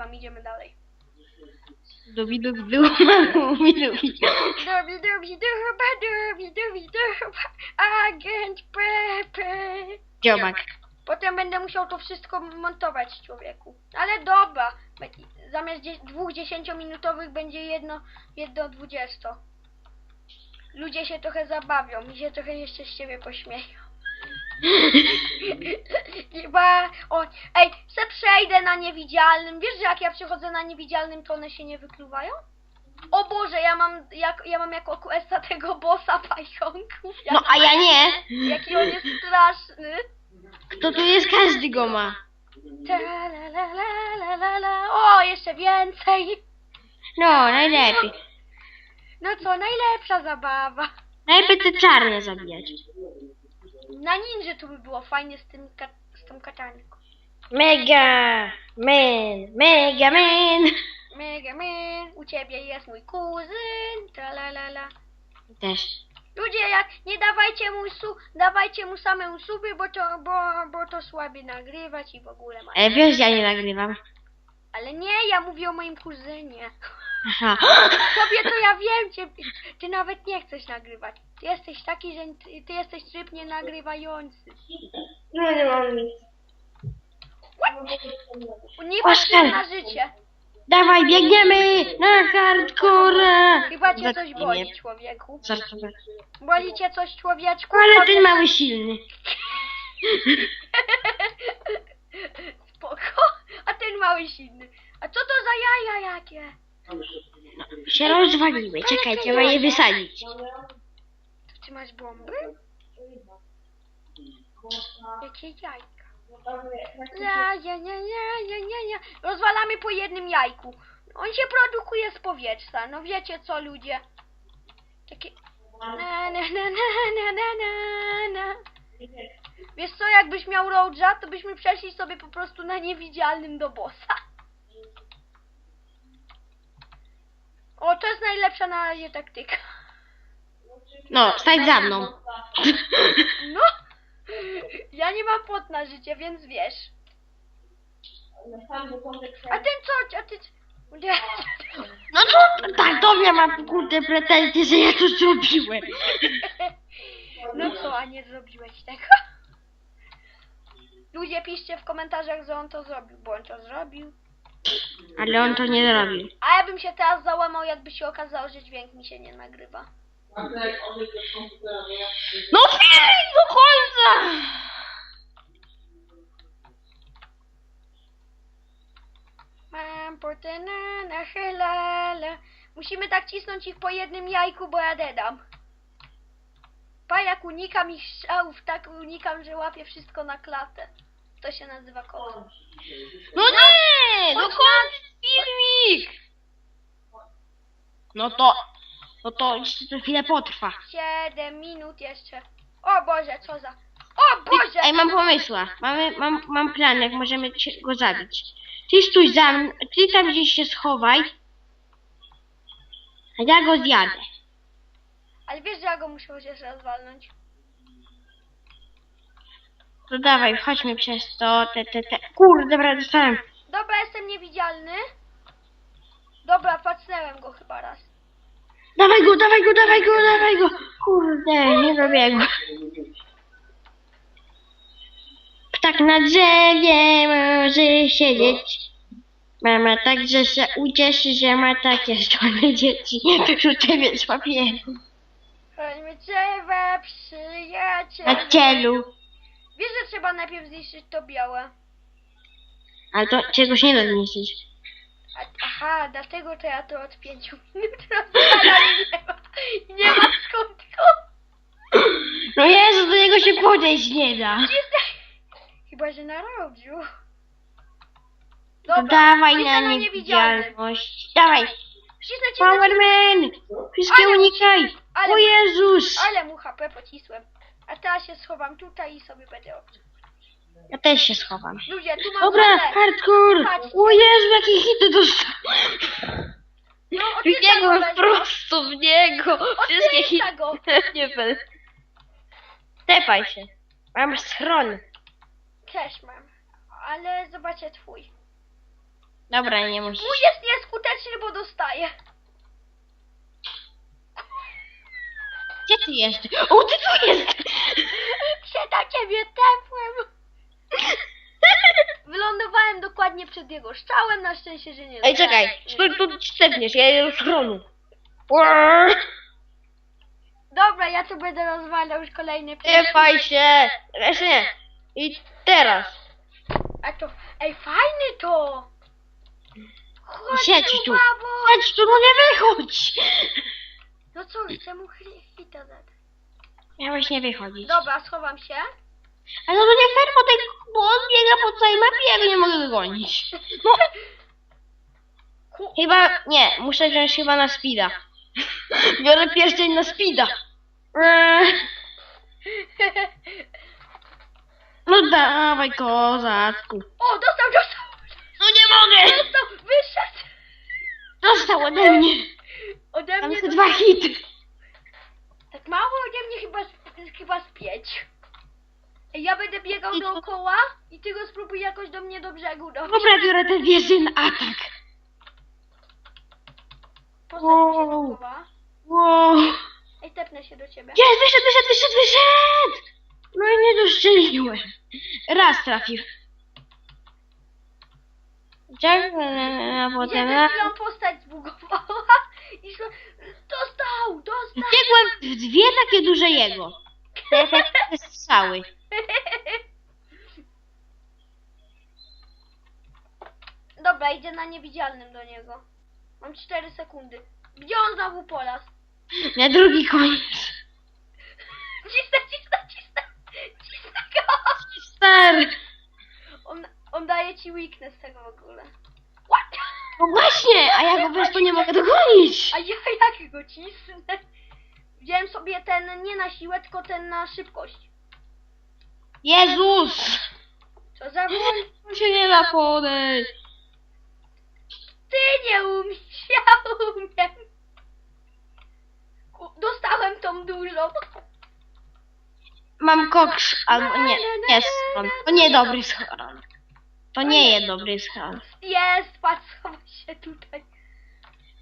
wam idziemy dalej. Derby, derba, derby, derby, derba, agent Pepe. Dziomak. Potem będę musiał to wszystko montować, człowieku. Ale dobra. Zamiast dwóch dziesięciominutowych będzie jedno, jedno dwudziesto. Ludzie się trochę zabawią. Mi się trochę jeszcze z ciebie pośmieją. Chyba... O, ej, se przejdę na niewidzialnym. Wiesz, że jak ja przechodzę na niewidzialnym, to one się nie wykluwają? O Boże, ja mam, jak, ja mam jako questa tego bossa pająków. Ja No a ja nie. Jaki on jest straszny. Kto tu jest? Każdy go ma. Ta la la la la la la. O, jeszcze więcej. No, najlepiej. No co, najlepsza zabawa. Najlepiej te czarne zabijać. Na ninja tu by było fajnie z tym z tą katanką. Mega man, mega man. Mega man, u ciebie jest mój kuzyn. Ta la la la. Też. Ludzie, jak nie dawajcie mu su, dawajcie mu same suby, bo to, bo, bo to słaby nagrywać i w ogóle ma. Ale wiesz, ja nie nagrywam. Ale nie, ja mówię o moim kuzynie. Aha. Tobie to ja wiem, cię, ty nawet nie chcesz nagrywać. Ty jesteś taki, że ty, jesteś tryb nie nagrywający. No nie mam nic. Nie patrz Oskar. na życie. Dawaj, biegniemy na hardcore. Chyba cię coś boli, mnie. człowieku. Żartowałem. Boli cię coś, człowieczku? Ale ten mały silny. Spoko. A ten mały silny. A co to za jaja jakie? Się rozwaliły. Czekaj, trzeba je wysadzić. Ty masz bomby? Jakie jajka? Ja, ja, ja, ja, ja, ja, ja. Rozwalamy po jednym jajku. On się produkuje z powietrza. No wiecie co, ludzie? Takie... Na, na, na, na, na, na, na. Wiesz co, jakbyś miał Roadja, to byśmy przeszli sobie po prostu na niewidzialnym do bossa. O, to jest najlepsza na razie taktyka. No, stań za mną. No, ja nie mam pot na życie, więc wiesz. A ten co? A ty... Nie. No to tak, do mnie mam kurde pretensje, że ja to zrobiłem. No co, a nie zrobiłeś tego? Ludzie piszcie w komentarzach, że on to zrobił, bo on to zrobił. Ale on to nie zrobił. A ja bym się teraz załamał, jakby się okazało, że dźwięk mi się nie nagrywa. No film do końca! Mam potę na nachylala. Musimy tak cisnąć ich po jednym jajku, bo ja dedam. Pa, jak unikam ich strzałów, tak unikam, że łapię wszystko na klatę. To się nazywa kot. No nie! No Chodź kończ filmik! No to... No to jeszcze to chwilę potrwa. 7 minut jeszcze. O Boże, co za... O Boże! Ej, mam pomysła. Mamy, mam, mam plan, jak możemy cię- go zabić. Ty stój za mną, ty tam gdzieś się schowaj. A ja go zjadę. Ale wiesz, że ja go muszę chociaż raz walnąć. To dawaj, chodźmy przez to, te, te, te. Kurde, dobra, dostałem. Dobra, jestem niewidzialny. Dobra, pacnęłem go. Dawaj go, dawaj go, dawaj go. Kurde, nie dobiegł. Ptak na drzewie może siedzieć. Mama także się ucieszy, że ma takie szkolne dzieci. Rzucę więc papieru. Chodźmy drzewa, przyjaciel. Na cielu. Wiesz, że trzeba najpierw zniszczyć to białe. Ale to czegoś nie da zniszczyć. Aha, dlatego to ja to od pięciu minut rozwalam i nie ma, i nie ma skąd go. No Jezu, do niego się podejść nie da. Chyba, że na robiu. To dawaj na niewidzialny. niewidzialność. Dawaj. Na Powerman! Wszystkie Ale- unikaj! ale- O Jezus! Ale mu HP pocisłem. A teraz się schowam tutaj i sobie będę obczał. Ja też się schowam. Ludzie, tu mam Dobra, wodę. hardcore! Patrzcie. O Jezu, jakie hity dostałem! No, W odczytaj niego, go, prosto w niego! Wszystkie hity. Go. Nie wiem. Tepaj się. Mam schron. Też mam. Ale zobaczę twój. Dobra, nie muszę. Mój jest nieskuteczny, bo dostaje. Gdzie ty jesteś? O, ty tu jesteś! Się na ciebie tepłem. Wylądowałem dokładnie przed jego strzałem, na szczęście, że nie Ej, czekaj, skąd tu stepniesz? Ja schronu. Uaaaa! Dobra, ja tu będę rozwalał już kolejny Tepaj się! Jeszcze nie. I teraz. A to, ej, fajny to! Chodź Siedź tu. babo! Chodź tu, no nie wychodź! No co, chcę mu chli- hita dać. Miałeś nie wychodzić. Dobra, schowam się. Ale no to nie fair, bo, ten, bo on biega po całej mapie, ja go nie mogę dogonić. No, chyba, nie, muszę wziąć chyba na speeda. Biorę pierścień na speeda. Eee, No dawaj, kozacku. O, dostał, dostał! No nie mogę! Dostał, wyszedł! Dostał ode mnie. Ode Tam mnie są dwa hity. tak mało ode mnie chyba, z- chyba z pięć. Ej, Ja będę biegał I dookoła i ty go spróbuj jakoś do mnie do brzegu dowieźć. Dobra, biorę ten wieży na atak. Posadź się Wow. dookoła. Wow. Ej, tepnę się do ciebie. Jest, wyszedł, wyszedł, wyszedł, wyszedł! No i nie dostrzeliłem. Raz trafił. Tak, a Gdzie potem... przed chwilą postać zbugowała i szło... Dostał, dostał! Biegłem w dwie takie duże jego. Te efekty strzały. Dobra, idzie na niewidzialnym do niego. Mam 4 sekundy. Gdzie on znowu polas? Na drugi koniec. Cisnę, cisnę, cisnę! Cisnę go! Stary. On, on daje ci weakness tego w ogóle. What? No właśnie, a ja go wiesz, to nie mogę dogonić. A ja jak go cisnę? Wziąłem sobie ten nie na siłę, tylko ten na szybkość. Jezus! Co za woń? To się nie da podejść. Ty nie umiesz, ja umiem. Ku- Dostałem tą dużą. Mam koks, albo nie, nie schron. To nie dobry schron. To nie jest dobry schron. Jest, patrz, się tutaj.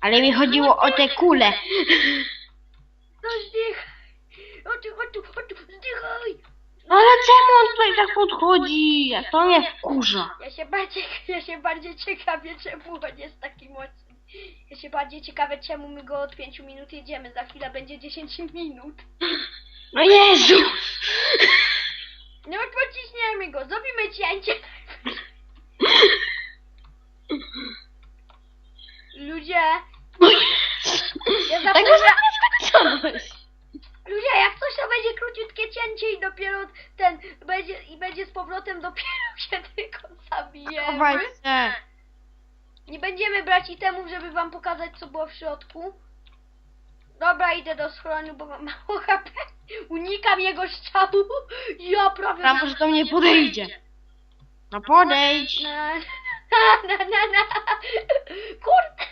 Ale mi chodziło o te kule. No zdychaj. Chodź tu, chodź tu, chodź tu, zdychaj. No ale czemu on tutaj tak podchodzi? Jak to mnie wkurza. Ja się bardziej, ja się bardziej ciekawię, czemu on jest taki mocny. Ja się bardziej ciekawię, czemu my go od 5 minut jedziemy. Za chwilę będzie 10 minut. No Jezu! No pociśniemy go, zrobimy cięcie. Ludzie, No Jezu! Ja Tak zapomniałam- można nie skończyć. ludzie, jak coś to będzie króciutkie cięcie i dopiero ten będzie z powrotem dopiero się tylko zabijemy. Chowaj się. Nie będziemy brać itemów, żeby wam pokazać co było w środku. Dobra, idę do schronu, bo mam mało HP. Unikam jego strzału. Ja prawie... A może do mnie podejdzie. No podejdź. Na, na, na, na. Kurde.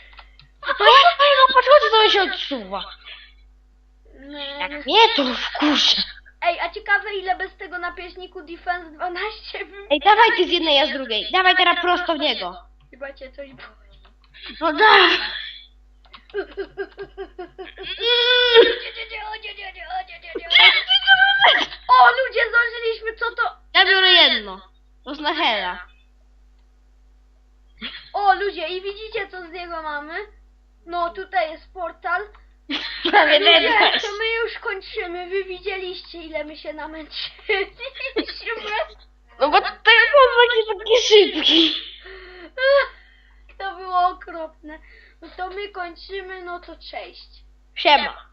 No mojego podchodzi, to się odsuwa. No, Jak mnie to wkurza. Ej, a ciekawe ile bez tego napieśniku Defense 12 bym... Ej, dawaj ty z jednej, ja z drugiej. Dawaj teraz prosto w niego. Chyba cię coś boli. No dawaj. O, ludzie, zdążyliśmy, co to... Ja biorę jedno. To z Nahela. O, ludzie, i widzicie, co z niego mamy? No, tutaj jest portal. Prawie Ludzie, deadlash. to my już kończymy. Wy widzieliście, ile my się namęczyliśmy. No bo ten był taki, taki szybki. To było okropne. No to my kończymy, no to cześć. Siema.